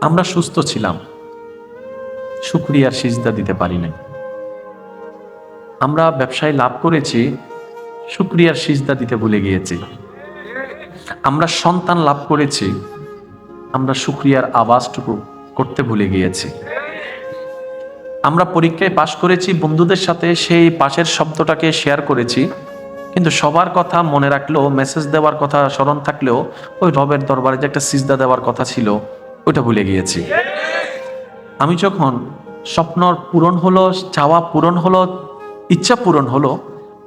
আমরা সুস্থ ছিলাম। শুক্রিয়ার সিজদা দিতে পারি নাই। আমরা ব্যবসায় লাভ করেছি, শুক্রিয়ার সিজদা দিতে ভুলে গিয়েছি। আমরা সন্তান লাভ করেছি, আমরা শুক্রিয়ার আওয়াজটুকু করতে ভুলে গিয়েছি। আমরা পরীক্ষায় পাশ করেছি, বন্ধুদের সাথে সেই পাশের শব্দটাকে শেয়ার করেছি। কিন্তু সবার কথা মনে রাখলেও মেসেজ দেওয়ার কথা স্মরণ থাকলেও, ওই রবের দরবারে যে একটা সিজদা দেওয়ার কথা ছিল ওইটা ভুলে গিয়েছি। আমি যখন স্বপ্ন পূরণ হলো, চাওয়া পূরণ হলো, ইচ্ছা পূরণ হলো,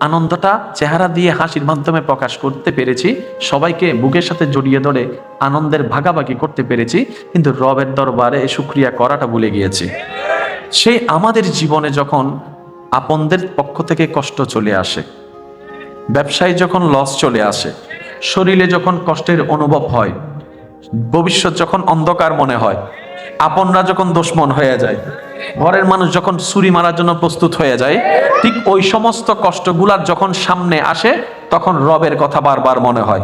আনন্দটা চেহারা দিয়ে হাসির মাধ্যমে প্রকাশ করতে পেরেছি, সবাইকে বুকের সাথে জড়িয়ে ধরে আনন্দের ভাগাভাগি করতে পেরেছি, কিন্তু রবের দরবারে সুক্রিয়া করাটা ভুলে গিয়েছি। সেই আমাদের জীবনে যখন আপনদের পক্ষ থেকে কষ্ট চলে আসে, ব্যবসায় যখন লস চলে আসে, শরীরে যখন কষ্টের অনুভব হয় ভবিষ্যৎ যখন অন্ধকার মনে হয়, আপনরা যখন দুশ্মন হয়ে যায়, ঘরের মানুষ যখন ছুরি মারার জন্য প্রস্তুত হয়ে যায়, ঠিক ওই সমস্ত কষ্টগুলার যখন সামনে আসে, তখন রবের কথা বারবার মনে হয়।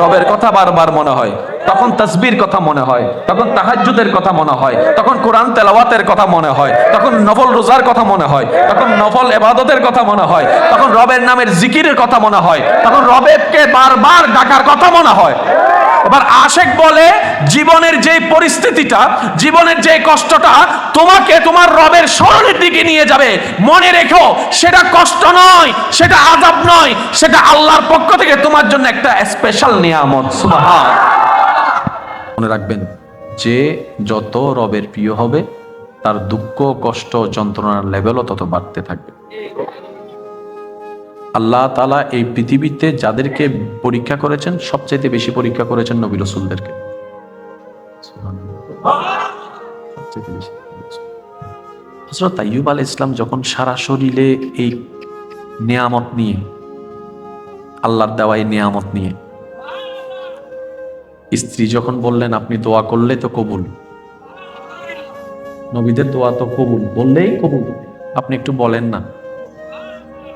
রবের কথা বারবার মনে হয়, তখন তসবির কথা মনে হয়, তখন তাহাজ্জুদের কথা মনে হয়, তখন কোরআন তেলাওয়াতের কথা মনে হয়, তখন নফল রোজার কথা মনে হয়, তখন নফল এবাদতের কথা মনে হয়, তখন রবের নামের জিকিরের কথা মনে হয়, তখন রবেরকে বারবার ডাকার কথা মনে হয়। এবার আশেক বলে, জীবনের যে পরিস্থিতিটা, জীবনের যে কষ্টটা, তোমাকে তোমার রবের স্মরণের দিকে নিয়ে যাবে। মনে রেখো, সেটা কষ্ট নয়, সেটা আজাব নয়, সেটা আল্লাহর পক্ষ থেকে তোমার জন্য একটা স্পেশাল নিয়ামত। মনে রাখবেন, যে যত রবের প্রিয় হবে, তার দুঃখ, কষ্ট, যন্ত্রণার লেভেলও তত বাড়তে থাকবে। আল্লাহ তালা এই পৃথিবীতে যাদেরকে পরীক্ষা করেছেন, সবচাইতে বেশি পরীক্ষা করেছেন নবী রসুলদেরকে। হজরত আল ইসলাম যখন সারা শরীরে এই নিয়ামত নিয়ে, আল্লাহর দেওয়া এই নিয়ামত নিয়ে, স্ত্রী যখন বললেন, আপনি দোয়া করলে তো কবুল। নবীদের দোয়া তো কবুল, বললেই কবুল। আপনি একটু বলেন না।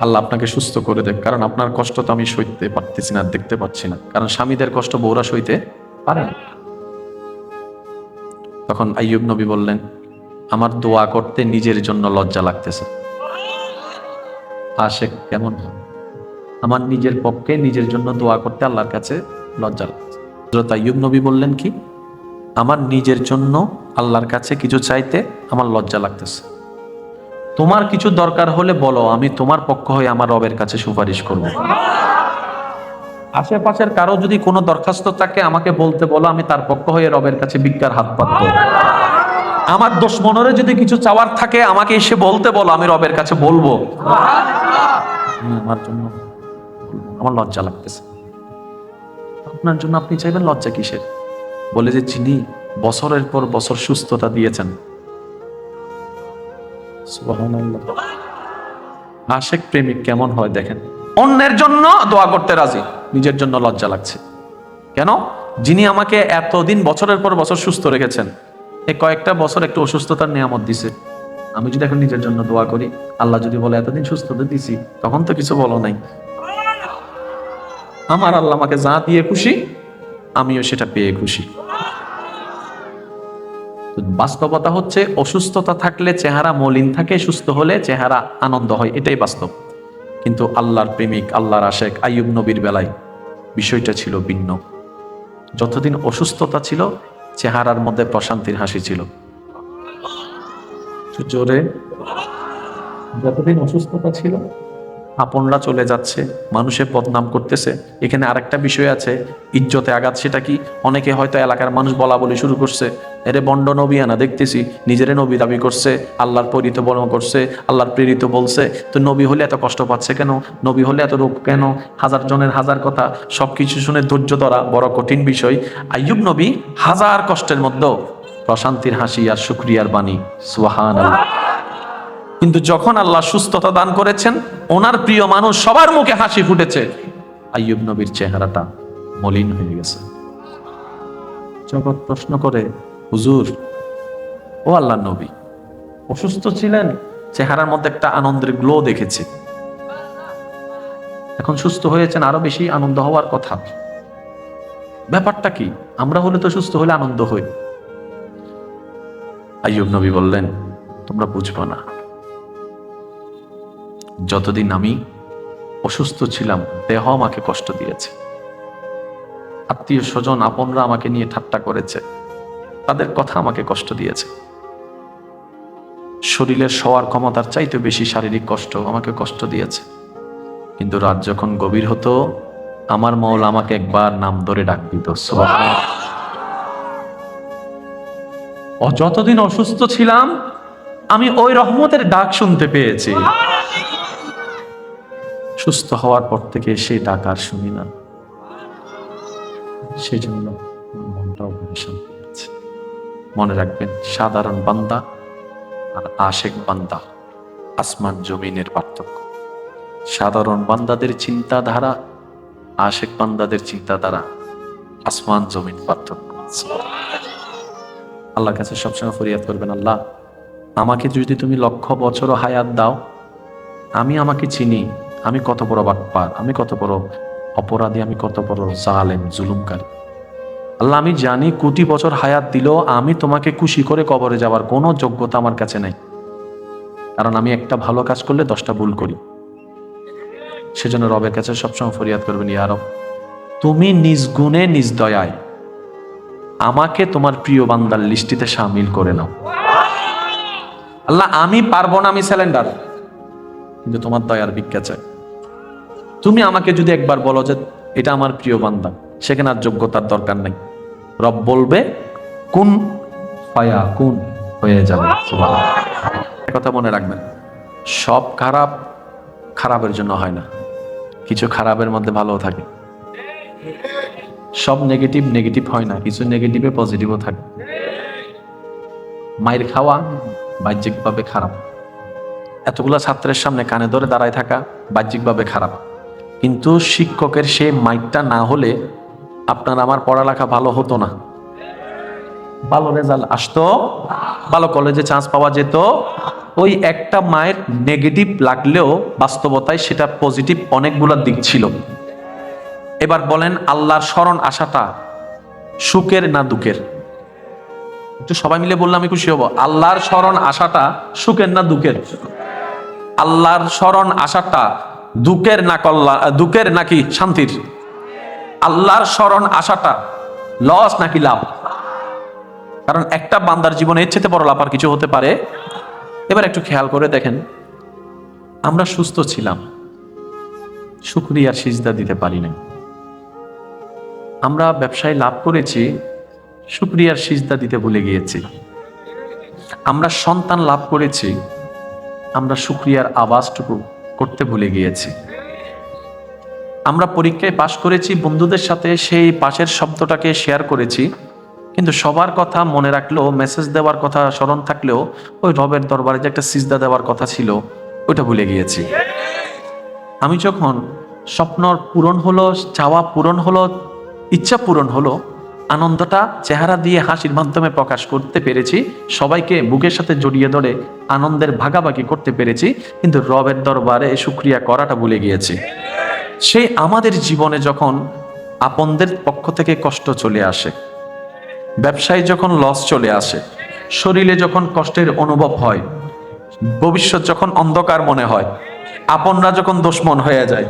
আল্লাহ আপনাকে সুস্থ করে দেখ, কারণ আপনার কষ্ট তো আমি সইতে পারতেছি না, দেখতে পাচ্ছি না। কারণ স্বামীদের কষ্ট বউরা সইতে পারে না। তখন আইয়ুব নবী বললেন, আমার দোয়া করতে নিজের জন্য লজ্জা লাগতেছে। আশেক কেমন? আমার নিজের পক্ষে নিজের জন্য দোয়া করতে আল্লাহর কাছে লজ্জা লাগছে। হযরত আইয়ুব নবী বললেন কি? আমার নিজের জন্য আল্লাহর কাছে কিছু চাইতে আমার লজ্জা লাগতেছে। তোমার কিছু দরকার হলে বলো, আমি তোমার পক্ষ হয়ে আমার রবের কাছে সুপারিশ করব। আশেপাশের কারও যদি কোনো দরখাস্ত থাকে, আমাকে বলতে বলো, আমি তার পক্ষ হয়ে রবের কাছে বিজ্ঞার হাত পাতব। আমার দোষ মনরে যদি কিছু চাওয়ার থাকে, আমাকে এসে বলতে বলো, আমি রবের কাছে বলব। আমার জন্য আমার লজ্জা লাগতেছে। আপনার জন্য আপনি চাইবেন লজ্জা কিসের? বলে যে চিনি বছরের পর বছর সুস্থতা দিয়েছেন। আশেক প্রেমিক কেমন হয় দেখেন। অন্যের জন্য দোয়া করতে রাজি নিজের জন্য লজ্জা লাগছে। কেন? যিনি আমাকে এতদিন বছরের পর বছর সুস্থ রেখেছেন এই কয়েকটা বছর একটু অসুস্থতার নিয়ামত দিছে। আমি যদি এখন নিজের জন্য দোয়া করি আল্লাহ যদি বলে এতদিন সুস্থতা দিছি তখন তো কিছু বলো নাই। আমার আল্লাহ আমাকে যা দিয়ে খুশি আমিও সেটা পেয়ে খুশি। তো বাস্তবতা হচ্ছে অসুস্থতা থাকলে চেহারা মলিন থাকে, সুস্থ হলে চেহারা আনন্দ হয়, এটাই বাস্তব। কিন্তু আল্লাহর প্রেমিক, আল্লাহর আশেক আইয়ুব নবীর বেলায় বিষয়টা ছিল ভিন্ন। যতদিন অসুস্থতা ছিল, চেহারার মধ্যে প্রশান্তির হাসি ছিল। জোরে, যতদিন অসুস্থতা ছিল আপনরা চলে যাচ্ছে মানুষের বদনাম করতেছে। এখানে আরেকটা বিষয় আছে, ইজ্জতে আঘাত, সেটা কি? অনেকে হয়তো এলাকার মানুষ বলা বলি শুরু করছে, এরে বন্ড নবী আনা, দেখতেছি, নিজেরে নবী দাবি করছে, আল্লাহর পরিত বর্ণ করছে, আল্লাহর প্রেরিত বলছে, তো নবী হলে এত কষ্ট পাচ্ছে কেন? নবী হলে এত রোগ কেন? হাজার জনের হাজার কথা, সবকিছু শুনে ধৈর্য ধরা বড় কঠিন বিষয়। আইয়ুব নবী হাজার কষ্টের মধ্যেও প্রশান্তির হাসি আর শুক্রিয়ার বাণী সুহান কিন্তু যখন আল্লাহ সুস্থতা দান করেছেন, ওনার প্রিয় মানুষ সবার মুখে হাসি ফুটেছে। আইয়ুব নবীর চেহারাটা মলিন হয়ে গেছে। জগৎ প্রশ্ন করে, হুজুর, ও আল্লাহ নবী, অসুস্থ ছিলেন, চেহারার মধ্যে একটা আনন্দের গ্লো দেখেছে। এখন সুস্থ হয়েছেন, আরও বেশি আনন্দ হওয়ার কথা। ব্যাপারটা কি? আমরা হলে তো সুস্থ হলে আনন্দ হই। আইয়ুব নবী বললেন, তোমরা বুঝব না। যতদিন আমি অসুস্থ ছিলাম, দেহ আমাকে কষ্ট দিয়েছে। আত্মীয় স্বজন, আপনরা আমাকে নিয়ে ঠাট্টা করেছে। তাদের কথা আমাকে কষ্ট দিয়েছে। শরীরের শোয়ার ক্ষমতার চাইতে বেশি শারীরিক কষ্ট আমাকে কষ্ট দিয়েছে। কিন্তু রাত যখন গভীর হতো, আমার মৌল আমাকে একবার নাম ধরে ডাক দিত যতদিন অসুস্থ ছিলাম, আমি ওই রহমতের ডাক শুনতে পেয়েছি। সুস্থ হওয়ার পর থেকে সেই ডাক আর শুনি না। সেই জন্য মনটাও শান্তি মনে রাখবেন, সাধারণ বান্দা আর আশেক বান্দা আসমান জমিনের পার্থক্য। সাধারণ বান্দাদের চিন্তাধারা, আশেক বান্দাদের চিন্তাধারা আসমান জমিন পার্থক্য। আল্লাহর কাছে সবসময় ফরিয়াদ করবেন, আল্লাহ, আমাকে যদি তুমি লক্ষ বছরও হায়াত দাও, আমি আমাকে চিনি। আমি কত বড় বাটপার আমি কত বড় অপরাধী, আমি কত বড় জালেম, জুলুমকারী। আল্লাহ, আমি জানি কোটি বছর হায়াত দিলেও আমি তোমাকে খুশি করে কবরে যাওয়ার কোনো যোগ্যতা আমার কাছে নেই। কারণ আমি একটা ভালো কাজ করলে দশটা ভুল করি। সেজন্য রবের কাছে সবসময় ফরিয়াদ করবেন ইয়ারব তুমি নিজ গুণে, নিজ দয়ায় আমাকে তোমার প্রিয় বান্দার লিস্টিতে সামিল করে নাও। আল্লাহ, আমি পারব না, আমি স্যালেন্ডার কিন্তু তোমার দয়ার ভিক্ষা চাই। তুমি আমাকে যদি একবার বলো যে এটা আমার প্রিয় বান্দা, সেখানে আর যোগ্যতার দরকার নেই। রব বলবে, কোন? ফায়া কোন হয়ে যাবে কথা মনে রাখবেন, সব খারাপ খারাপের জন্য হয় না। কিছু খারাপের মধ্যে ভালো থাকে। সব নেগেটিভ নেগেটিভ হয় না। কিছু নেগেটিভে পজিটিভও থাকে। মায়ের খাওয়া বাহ্যিকভাবে খারাপ। এতগুলা ছাত্রের সামনে কানে ধরে দাঁড়ায় থাকা বাহ্যিকভাবে খারাপ। কিন্তু শিক্ষকের সেই মাইকটা না হলে আপনার আমার পড়ালেখা ভালো হতো না। ভালো রেজাল্ট আসতো, ভালো কলেজে চান্স পাওয়া যেত। ওই একটা মায়ের নেগেটিভ লাগলেও বাস্তবতায় সেটা পজিটিভ অনেকগুলো দিক ছিল। এবার বলেন আল্লাহর স্মরণ আসাটা সুখের না দুঃখের? একটু সবাই মিলে বললাম আমি খুশি হব। আল্লাহর স্মরণ আসাটা সুখের না দুঃখের? আল্লাহর স্মরণ আসাটা দুঃখের না কল্যাণ দুঃখের নাকি শান্তির? আল্লাহর স্মরণ আসাটা লস নাকি লাভ? কারণ একটা বান্দার জীবনে এর চেয়ে বড় লাভ আর কিছু হতে পারে। এবার একটু খেয়াল করে দেখেন, আমরা সুস্থ ছিলাম শুক্রিয়ার সিজদা দিতে পারি নাই। আমরা ব্যবসায় লাভ করেছি শুক্রিয়ার সিজদা দিতে ভুলে গিয়েছি। আমরা সন্তান লাভ করেছি, আমরা শুক্রিয়ার আওয়াজটুকু করতে ভুলে গিয়েছি। আমরা পরীক্ষায় পাশ করেছি, বন্ধুদের সাথে সেই পাশের শব্দটাকে শেয়ার করেছি, কিন্তু সবার কথা মনে রাখলেও মেসেজ দেওয়ার কথা স্মরণ থাকলেও, ওই রবের দরবারে যে একটা সিজদা দেওয়ার কথা ছিল, ওইটা ভুলে গিয়েছি। আমি যখন স্বপ্ন পূরণ হলো, চাওয়া পূরণ হলো, ইচ্ছা পূরণ হলো আনন্দটা চেহারা দিয়ে হাসির মাধ্যমে প্রকাশ করতে পেরেছি। সবাইকে বুকের সাথে জড়িয়ে ধরে আনন্দের ভাগাভাগি করতে পেরেছি। কিন্তু রবের দরবারে সুক্রিয়া করাটা ভুলে গিয়েছি। সেই আমাদের জীবনে যখন আপনদের পক্ষ থেকে কষ্ট চলে আসে, ব্যবসায় যখন লস চলে আসে, শরীরে যখন কষ্টের অনুভব হয়, ভবিষ্যৎ যখন অন্ধকার মনে হয় আপনরা যখন দুশ্মন হয়ে যায়,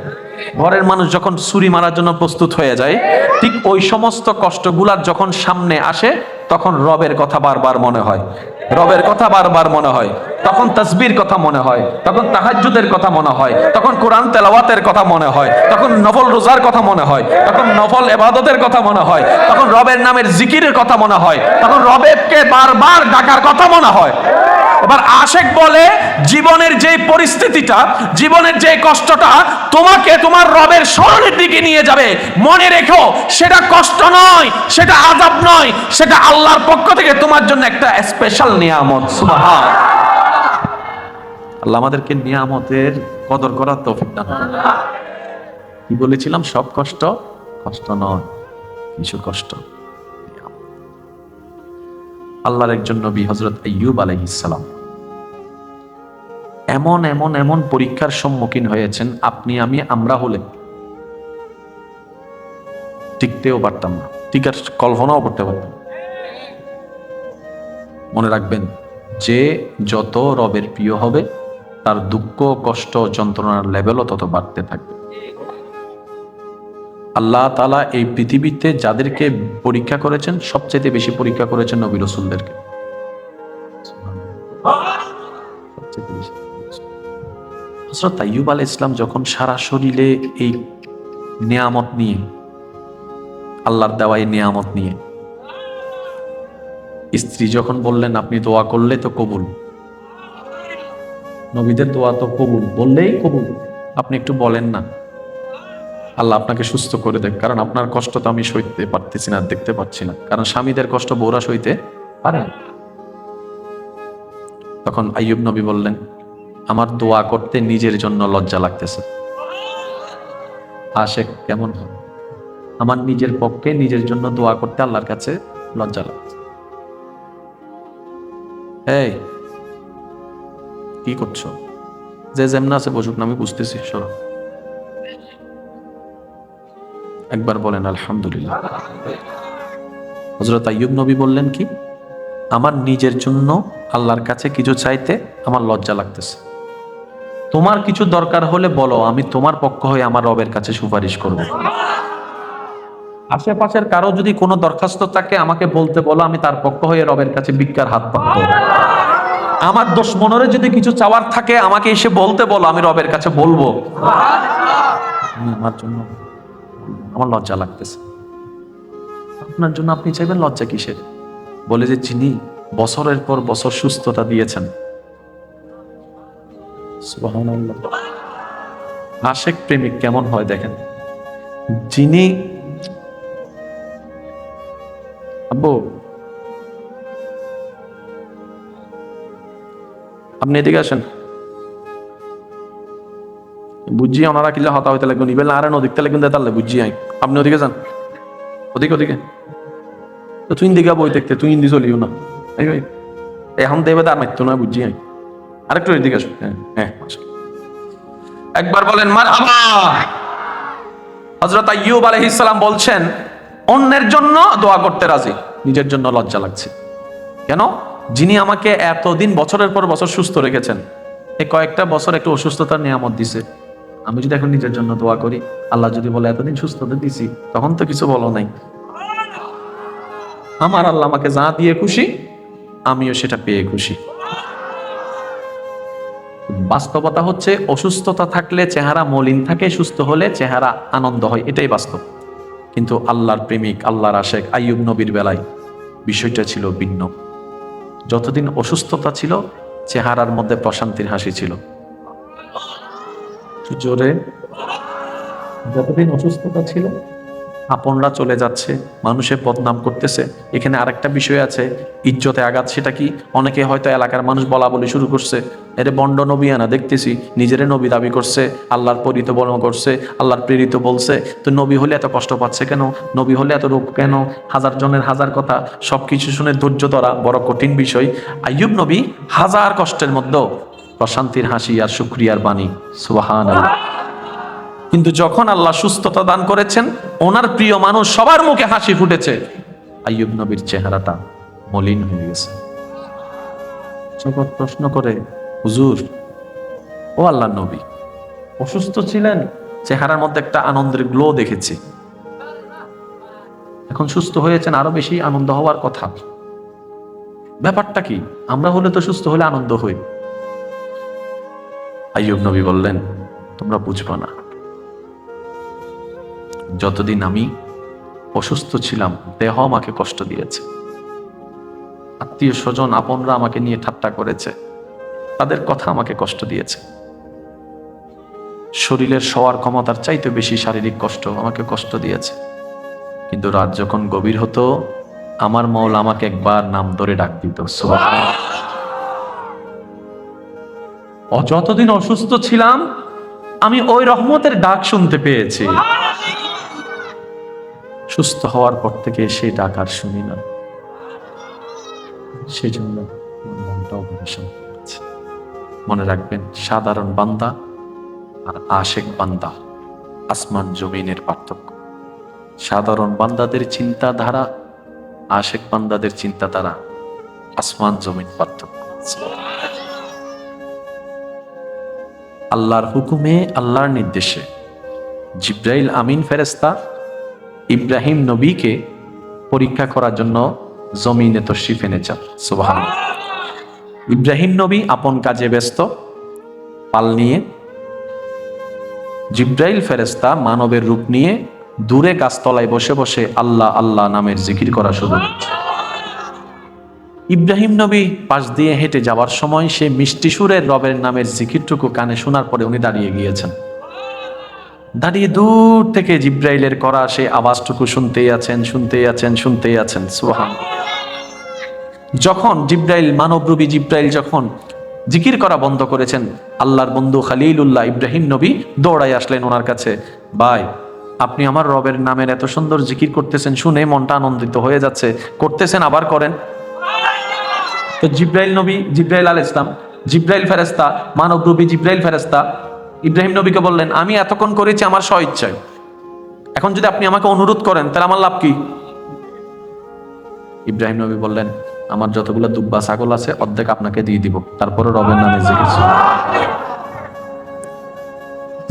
ঘরের মানুষ যখন ছুরি মারার জন্য প্রস্তুত হয়ে যায়, ঠিক ওই সমস্ত কষ্টগুলার যখন সামনে আসে, তখন রবের কথা বারবার মনে হয়। রবের কথা বারবার মনে হয়, তখন তসবির কথা মনে হয়, তখন তাহাজ্জুদের কথা মনে হয়, তখন কোরআন তেলাওয়াতের কথা মনে হয়, তখন নফল রোজার কথা মনে হয়, তখন নফল এবাদতের কথা মনে হয়, তখন রবের নামের জিকিরের কথা মনে হয়, তখন রবেরকে বারবার ডাকার কথা মনে হয়। এবার আশেক বলে, জীবনের যে পরিস্থিতিটা, জীবনের যে কষ্টটা, তোমাকে তোমার রবের স্মরণের দিকে নিয়ে যাবে। মনে রেখো, সেটা কষ্ট নয়, সেটা আজাব নয়, সেটা আল্লাহর পক্ষ থেকে তোমার জন্য একটা স্পেশাল নিয়ামত, সুবহান। আল্লাহ আমাদেরকে নিয়ামতের কদর করার তৌফিক দান কি বলেছিলাম? সব কষ্ট কষ্ট নয়, কিছু কষ্ট। আল্লাহর একজন নবী হজরত আইয়ুব এমন এমন এমন পরীক্ষার সম্মুখীন হয়েছেন, আপনি, আমি, আমরা হলে। টিকতেও পারতাম না, টিকার কল্পনাও করতে পারতাম। মনে রাখবেন, যে যত রবের প্রিয় হবে, তার দুঃখ, কষ্ট, যন্ত্রণার লেভেলও তত বাড়তে থাকবে। আল্লাহ তালা এই পৃথিবীতে যাদেরকে পরীক্ষা করেছেন সবচেয়ে বেশি পরীক্ষা করেছেন নবী রসুলদেরকে। হজরত আল ইসলাম যখন সারা শরীরে এই নিয়ামত নিয়ে, আল্লাহর দেওয়া এই নিয়ামত নিয়ে স্ত্রী যখন বললেন, আপনি দোয়া করলে তো কবুল। নবীদের দোয়া তো কবুল, বললেই কবুল। আপনি একটু বলেন না। আল্লাহ আপনাকে সুস্থ করে দেখ, কারণ আপনার কষ্ট তো আমি সইতে পারতেছি না, দেখতে পাচ্ছি না। কারণ স্বামীদের কষ্ট বৌরা সইতে পারে। তখন আইয়ুব নবী বললেন, আমার দোয়া করতে নিজের জন্য লজ্জা লাগতেছে। আশেক কেমন হয়? আমার নিজের পক্ষে নিজের জন্য দোয়া করতে আল্লাহর কাছে লজ্জা লাগছে এই, কি করছ? যে যেমন আছে বসুক না, আমি বুঝতেছি, সরো। একবার বলেন, আলহামদুলিল্লাহ। হজরত আইয়ুব নবী বললেন কি? আমার নিজের জন্য আল্লাহর কাছে কিছু চাইতে আমার লজ্জা লাগতেছে। তোমার কিছু দরকার হলে বলো, আমি তোমার পক্ষ হয়ে আমার রবের কাছে সুপারিশ করব। আশেপাশের কারও যদি কোনো দরখাস্ত থাকে, আমাকে বলতে বলো, আমি তার পক্ষ হয়ে রবের কাছে ভিক্ষার হাত পাবো। আমার দোষ মনরে যদি কিছু চাওয়ার থাকে, আমাকে এসে বলতে বলো, আমি রবের কাছে বলব। আমার জন্য, আমার লজ্জা লাগতেছে। আপনার জন্য আপনি চাইবেন লজ্জা কিসের? বলে যে যিনি বছরের পর বছর সুস্থতা দিয়েছেন। আশেক প্রেমিক কেমন হয় দেখেন। যিনি আব্বু আপনি এদিকে আসেন। বুঝছি ওনারা কিলা হতা হইতে লাগবে, নিবেন আর ওদিকতে লাগবেন তাহলে বুঝছি আই। আপনি ওদিকে যান। ওদিকে ওদিকে। তো তুই দিকে বই দেখতে, তুই হিন্দি চলিও না। এই ভাই এখন দেবে আর মারতো না বুঝছি আই। আরেকটু এদিকে আসো হ্যাঁ হ্যাঁ একবার বলেন মার হজরত আইয়ুব আলাইহিস সালাম বলছেন, অন্যের জন্য দোয়া করতে রাজি। নিজের জন্য লজ্জা লাগছে। কেন? যিনি আমাকে এতদিন বছরের পর বছর সুস্থ রেখেছেন। এই কয়েকটা বছর একটু অসুস্থতার নিয়ামত দিছে। আমি যদি এখন নিজের জন্য দোয়া করি, আল্লাহ যদি বলে, এতদিন সুস্থতা দিছি, তখন তো কিছু বলো নাই। আমার আল্লাহ আমাকে যা দিয়ে খুশি, আমিও সেটা পেয়ে খুশি। বাস্তবতা হচ্ছে, অসুস্থতা থাকলে চেহারা মলিন থাকে, সুস্থ হলে চেহারা আনন্দ হয়, এটাই বাস্তব। কিন্তু আল্লাহর প্রেমিক, আল্লাহর আশেখ আইয়ুব নবীর বেলায় বিষয়টা ছিল ভিন্ন। যতদিন অসুস্থতা ছিল, চেহারার মধ্যে প্রশান্তির হাসি ছিল। জোরে। যতদিন অসুস্থতা ছিল আপনরা চলে যাচ্ছে মানুষের বদনাম করতেছে। এখানে আরেকটা বিষয় আছে, ইজ্জতে আঘাত, সেটা কি? অনেকে হয়তো এলাকার মানুষ বলা বলি শুরু করছে, এরে বন্ড নবী আনা, দেখতেছি, নিজেরে নবী দাবি করছে, আল্লাহর পরিত বর্ণ করছে, আল্লাহর প্রেরিত বলছে। তো নবী হলে এত কষ্ট পাচ্ছে কেন? নবী হলে এত রোগ কেন? হাজার জনের হাজার কথা, সবকিছু শুনে ধৈর্য ধরা বড় কঠিন বিষয়। আইয়ুব নবী হাজার কষ্টের মধ্যেও প্রশান্তির হাসি আর শুক্রিয়ার বাণী সুবাহান আল্লাহ কিন্তু যখন আল্লাহ সুস্থতা দান করেছেন, ওনার প্রিয় মানুষ সবার মুখে হাসি ফুটেছে। আইয়ুব নবীর চেহারাটা মলিন হয়ে গেছে। প্রশ্ন করে, হুজুর, ও আল্লাহ নবী, অসুস্থ ছিলেন? চেহারার মধ্যে একটা আনন্দের গ্লো দেখেছি। এখন সুস্থ হয়েছেন, আরও বেশি আনন্দ হওয়ার কথা। ব্যাপারটা কি? আমরা হলে তো সুস্থ হলে আনন্দ হই। আইয়ুব নবী বললেন, তোমরা বুঝবা না। যতদিন আমি অসুস্থ ছিলাম, দেহ আমাকে কষ্ট দিয়েছে। আত্মীয় স্বজন আপনরা আমাকে নিয়ে ঠাট্টা করেছে। তাদের কথা আমাকে কষ্ট দিয়েছে। শরীরের শোয়ার ক্ষমতার চাইতে বেশি শারীরিক কষ্ট আমাকে কষ্ট দিয়েছে। কিন্তু রাত যখন গভীর হতো, আমার মৌল আমাকে একবার নাম ধরে ডাক দিত যতদিন অসুস্থ ছিলাম, আমি ওই রহমতের ডাক শুনতে পেয়েছি। সুস্থ হওয়ার পর থেকে সেই ডাক আর শুনি না। সেই জন্য মনটাও মনে রাখবেন, সাধারণ বান্দা আর আশেক বান্দা আসমান জমিনের পার্থক্য। সাধারণ বান্দাদের চিন্তাধারা, আশেক বান্দাদের চিন্তাধারা আসমান জমিন পার্থক্য। আল্লাহর হুকুমে, আল্লাহর নির্দেশে জিব্রাইল আমিন ফেরেস্তা ইব্রাহিম নবীকে পরীক্ষা করার জন্য জমিনে তো তশরিফ এনেছেন। সুবহান ইব্রাহিম নবী আপন কাজে ব্যস্ত, পাল নিয়ে। জিব্রাইল ফেরেস্তা মানবের রূপ নিয়ে দূরে গাছতলায় বসে বসে আল্লাহ আল্লাহ নামের জিকির করা শুরু করছে। ইব্রাহিম নবী পাশ দিয়ে হেঁটে যাওয়ার সময় সে মিষ্টি সুরের রবের নামের জিকিরটুকু কানে শোনার পরে উনি দাঁড়িয়ে গিয়েছেন। দাঁড়িয়ে দূর থেকে জিব্রাইলের করা সে আওয়াজটুকু শুনতেই আছেন শুনতেই আছেন শুনতেই আছেন। সুহান যখন জিব্রাইল, মানবরূপী জিব্রাইল যখন জিকির করা বন্ধ করেছেন, আল্লাহর বন্ধু খালিলুল্লাহ ইব্রাহিম নবী দৌড়াই আসলেন ওনার কাছে। ভাই, আপনি আমার রবের নামের এত সুন্দর জিকির করতেছেন, শুনে মনটা আনন্দিত হয়ে যাচ্ছে। করতেছেন, আবার করেন। তো জিব্রাইল নবী জিব্রাইল আল ইসলাম জিব্রাইল ফেরেস্তা মানবরূপী জিব্রাইল ফেরেস্তা ইব্রাহিম নবীকে বললেন, আমি এতক্ষণ করেছি আমার স্ব ইচ্ছায় এখন যদি আপনি আমাকে অনুরোধ করেন, তাহলে আমার লাভ কি? ইব্রাহিম নবী বললেন, আমার যতগুলো দুব্বা ছাগল আছে, অর্ধেক আপনাকে দিয়ে দিব। তারপরে রবের নামে জিকির।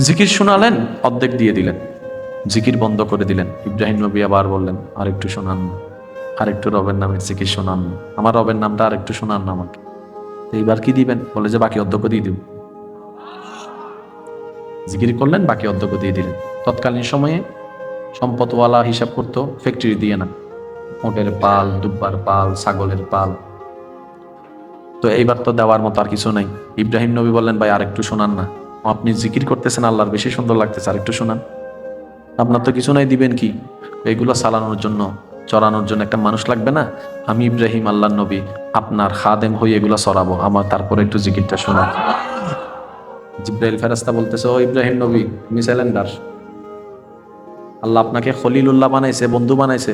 জিকির শোনালেন, অর্ধেক দিয়ে দিলেন। জিকির বন্ধ করে দিলেন। ইব্রাহিম নবী আবার বললেন আর একটু শোনান না। আর একটু রবের নামের জিকির শোনান না। আমার রবের নামটা আর একটু শোনান না আমাকে। এইবার কি দিবেন? বলে যে বাকি অর্ধেক দিয়ে দিব। জিকির করলেন, বাকি অর্ধেক দিয়ে দিলেন। তৎকালীন সময়ে সম্পদওয়ালা হিসাব করতো ফ্যাক্টরি দিয়ে না। ওটের পাল, দুব্বার পাল, ছাগলের পাল। তো এইবার তো দেওয়ার মতো আর কিছু নাই। ইব্রাহিম নবী বললেন, ভাই, আরেকটু শোনান না। আপনি জিকির করতেছেন, আল্লাহর বেশি সুন্দর লাগতেছে, আরেকটু শোনান। আপনার তো কিছু নাই, দিবেন কি? এগুলো চালানোর জন্য, চড়ানোর জন্য একটা মানুষ লাগবে না? আমি ইব্রাহিম আল্লাহ নবী, আপনার খাদেম হয়ে এগুলো চড়াবো। আমার, তারপরে একটু জিকিরটা শোনান। জিব্রাইল ফেরাস্তা বলতেছে, ও ইব্রাহিম নবী, তুমি স্যালেন্ডার আল্লাহ আপনাকে খলিলুল্লাহ বানাইছে, বন্ধু বানাইছে।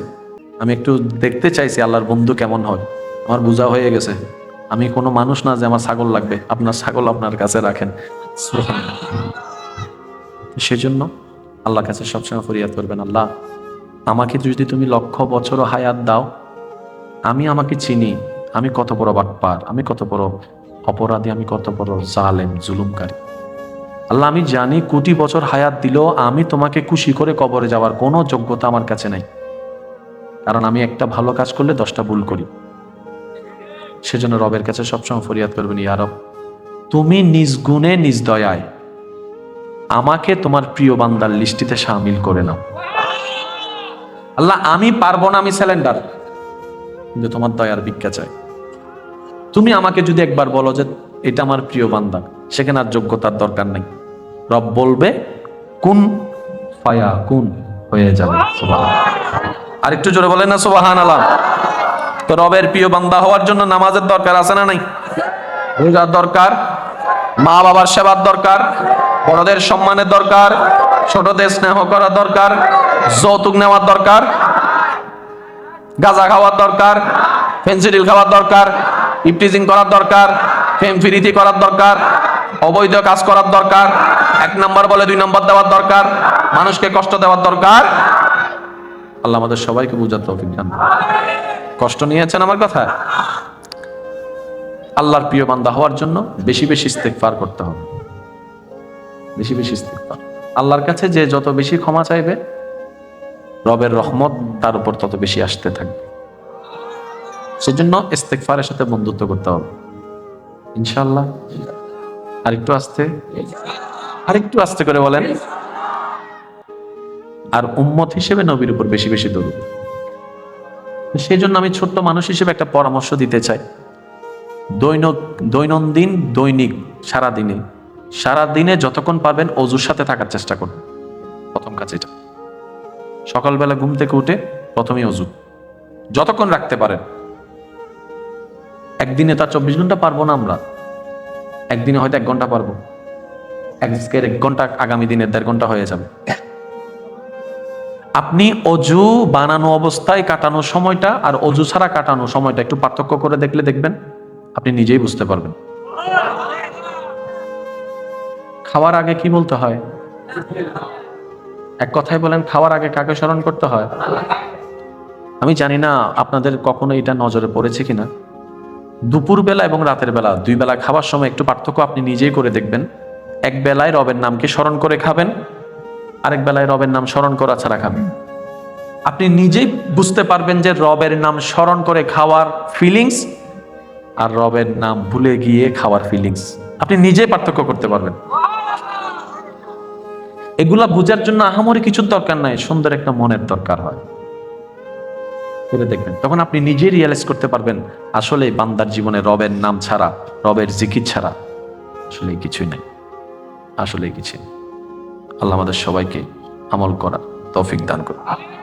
আমি একটু দেখতে চাইছি আল্লাহর বন্ধু কেমন হয়। আমার বোঝা হয়ে গেছে। আমি কোনো মানুষ না যে আমার ছাগল লাগবে। আপনার ছাগল আপনার কাছে রাখেন। সেজন্য আল্লাহর কাছে সবসময় ফরিয়াদ করবেন, আল্লাহ, আমাকে যদি তুমি লক্ষ, বছর হায়াত দাও, আমি আমাকে চিনি, আমি কত বড় বাটপার, আমি কত বড় অপরাধী, আমি কত বড় জালেম, জুলুমকারী। আল্লাহ, আমি জানি কোটি বছর হায়াত দিলেও আমি তোমাকে খুশি করে কবরে যাওয়ার কোনো যোগ্যতা আমার কাছে নাই। কারণ আমি একটা ভালো কাজ করলে দশটা ভুল করি। সেজন্য রবের কাছে সবসময় ফরিয়াদ করবেন ইয়ারব তুমি নিজ গুণে নিজ দয়ায় আমাকে তোমার প্রিয় বান্দার লিস্টিতে সামিল করে নাও। আল্লাহ, আমি পারব না, আমি স্যালেন্ডার কিন্তু তোমার দয়ার ভিক্ষা চাই। তুমি আমাকে যদি একবার বলো যে এটা আমার প্রিয় বান্দা, সেখানে আর যোগ্যতার দরকার নেই। রব বলবে, কোন ফায়া কোন হয়ে যাবে, সুবহানাল্লাহ। আর একটু জোরে বলেন না সুবাহান আলাম তো রবের প্রিয় বান্দা হওয়ার জন্য নামাজের দরকার আছে না নাই রোজার দরকার মা বাবার সেবার দরকার, বড়দের সম্মানের দরকার, ছোটদের স্নেহ করার দরকার, যৌতুক নেওয়ার দরকার, গাঁজা খাওয়ার দরকার, ফেন্সিডিল খাওয়ার দরকার, ইপটিজিং করার দরকার, ফেম ফিরিতি করার দরকার অবৈধ কাজ করার দরকার, এক নম্বর বলে দুই নম্বর দেওয়ার দরকার, মানুষকে কষ্ট দেওয়ার দরকার। আল্লাহ আমাদের সবাইকে বুঝার তৌফিক কষ্ট নিয়েছেন আমার কথা? আল্লাহর প্রিয় বান্দা হওয়ার জন্য বেশি বেশি ইস্তেগফার করতে হবে। বেশি বেশি ইস্তেগফার। আল্লাহর কাছে যে যত বেশি ক্ষমা চাইবে, রবের রহমত তার উপর তত বেশি আসতে থাকবে। সেজন্য ইস্তেগফারের সাথে বন্ধুত্ব করতে হবে। ইনশাআল্লাহ। আরেকটু আস্তে। আরেকটু আস্তে করে বলেন। আর উম্মত হিসেবে নবীর উপর বেশি বেশি দরুদ। সেই জন্য আমি ছোট্ট মানুষ হিসেবে একটা পরামর্শ দিতে চাই। দৈন দৈনন্দিন, দৈনিক সারা দিনে সারা দিনে যতক্ষণ পারবেন অজুর সাথে থাকার চেষ্টা করুন। প্রথম কাজ এটা। সকালবেলা ঘুম থেকে উঠে প্রথমেই অজু। যতক্ষণ রাখতে পারেন। একদিনে তার চব্বিশ ঘণ্টা পারব না আমরা। একদিনে হয়তো এক ঘণ্টা পারব। আজকের এক ঘণ্টা, আগামী দিনের দেড় ঘণ্টা হয়ে যাবে। আপনি অজু বানানো অবস্থায় কাটানো সময়টা আর অজু ছাড়া কাটানো সময়টা একটু পার্থক্য করে দেখলে দেখবেন, আপনি নিজেই বুঝতে পারবেন। খাওয়ার আগে কি বলতে হয়? এক কথায় বলেন, খাওয়ার আগে কাকে স্মরণ করতে হয়? আমি জানি না আপনাদের কখনো এটা নজরে পড়েছে কিনা। দুপুরবেলা এবং রাতের বেলা দুই বেলা খাওয়ার সময় একটু পার্থক্য আপনি নিজেই করে দেখবেন। এক বেলায় রবের নামকে স্মরণ করে খাবেন, আরেক বেলায় রবের নাম স্মরণ করা ছাড়া খাবেন। আপনি নিজেই বুঝতে পারবেন যে রবের নাম স্মরণ করে খাওয়ার ফিলিংস আর রবের নাম ভুলে গিয়ে খাওয়ার ফিলিংস আপনি নিজেই পার্থক্য করতে পারবেন। এগুলা বোঝার জন্য আহামরি কিছুর দরকার নাই, সুন্দর একটা মনের দরকার হয়। করে দেখবেন। তখন আপনি নিজেই রিয়ালাইজ করতে পারবেন, আসলে বান্দার জীবনে রবের নাম ছাড়া, রবের জিকির ছাড়া আসলে কিছুই নাই। আসলে কিছুই নেই। আল্লাহ আমাদের সবাইকে আমল করা তৌফিক দান করুন।